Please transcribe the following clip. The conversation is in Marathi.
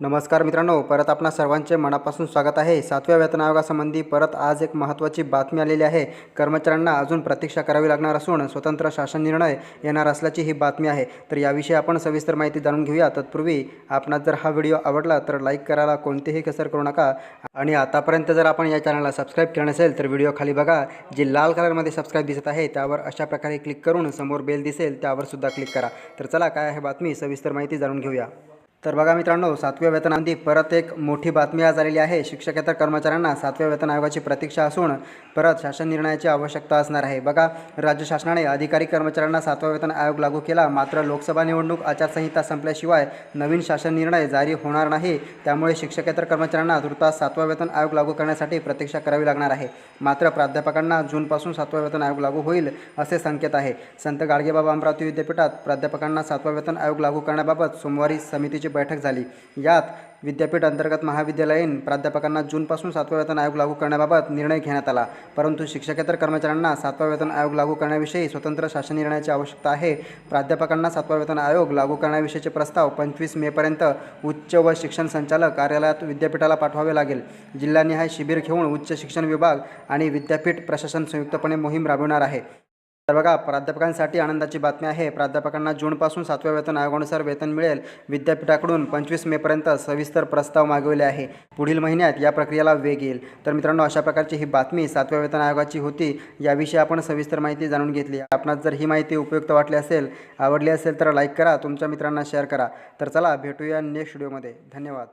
नमस्कार मित्रांनो परत आपणा सर्वांचे मनापासून स्वागत आहे. सातव्या वेतन आयोगासंबंधी परत आज एक महत्त्वाची बातमी आलेली आहे. कर्मचाऱ्यांना अजून प्रतीक्षा करावी लागणार असून स्वतंत्र शासन निर्णय येणार असल्याची ही बातमी आहे. तर याविषयी आपण सविस्तर माहिती जाणून घेऊया. तत्पूर्वी आपणास जर हा व्हिडिओ आवडला तर लाईक करायला कोणतेही कसर करू नका. आणि आतापर्यंत जर आपण या चॅनलला सबस्क्राईब केलं नसेल तर व्हिडिओ खाली बघा. जे लाल कलरमध्ये सबस्क्राईब दिसत आहे त्यावर अशा प्रकारे क्लिक करून समोर बेल दिसेल त्यावर सुद्धा क्लिक करा. तर चला काय आहे बातमी? सविस्तर माहिती जाणून घेऊया. तर बघा मित्रांनो सातव्या वेतनांती परत एक मोठी बातमी आज आलेली आहे. शिक्षकेतर कर्मचाऱ्यांना. सातव्या वेतन आयोगाची प्रतीक्षा असून परत शासन निर्णयाची आवश्यकता असणार आहे. बघा राज्य शासनाने अधिकारी कर्मचाऱ्यांना सातवा वेतन आयोग लागू केला. मात्र लोकसभा निवडणूक आचारसंहिता संपल्याशिवाय नवीन शासन निर्णय जारी होणार नाही. त्यामुळे शिक्षकेतर कर्मचाऱ्यांना तुर्तास सातवा वेतन आयोग लागू करण्यासाठी प्रतीक्षा करावी लागणार आहे. मात्र प्राध्यापकांना जूनपासून सातवा वेतन आयोग लागू होईल असे संकेत आहे. संत गाडगेबाबा अमरावती विद्यापीठात प्राध्यापकांना सातवा वेतन आयोग लागू करण्याबाबत सोमवारी समितीची बैठक झाली. यात विद्यापीठ अंतर्गत महाविद्यालयीन प्राध्यापकांना जूनपासून सातवा वेतन आयोग लागू करण्याबाबत निर्णय घेण्यात आला. परंतु शिक्षकेतर कर्मचाऱ्यांना सातवा वेतन आयोग लागू करण्याविषयी स्वतंत्र शासन निर्णयाची आवश्यकता आहे. प्राध्यापकांना सातवा वेतन आयोग लागू करण्याविषयीचे प्रस्ताव पंचवीस मेपर्यंत उच्च व शिक्षण संचालक कार्यालयात विद्यापीठाला पाठवावे लागेल. जिल्हानिहाय शिबिर घेऊन उच्च शिक्षण विभाग आणि विद्यापीठ प्रशासन संयुक्तपणे मोहीम राबविणार आहे. तर बघा प्राध्यापकांसाठी आनंदाची बातमी आहे. प्राध्यापकांना जूनपासून सातव्या वेतन आयोगानुसार वेतन मिळेल. विद्यापीठाकडून पंचवीस मेपर्यंत सविस्तर प्रस्ताव मागविले आहे. पुढील महिन्यात या प्रक्रियेला वेग येईल. तर मित्रांनो अशा प्रकारची ही बातमी सातव्या वेतन आयोगाची होती. याविषयी आपण सविस्तर माहिती जाणून घेतली. आपणास जर ही माहिती उपयुक्त वाटली असेल आवडली असेल तर लाईक करा. तुमच्या मित्रांना शेअर करा. तर चला भेटूया नेक्स्ट व्हिडिओमध्ये. धन्यवाद.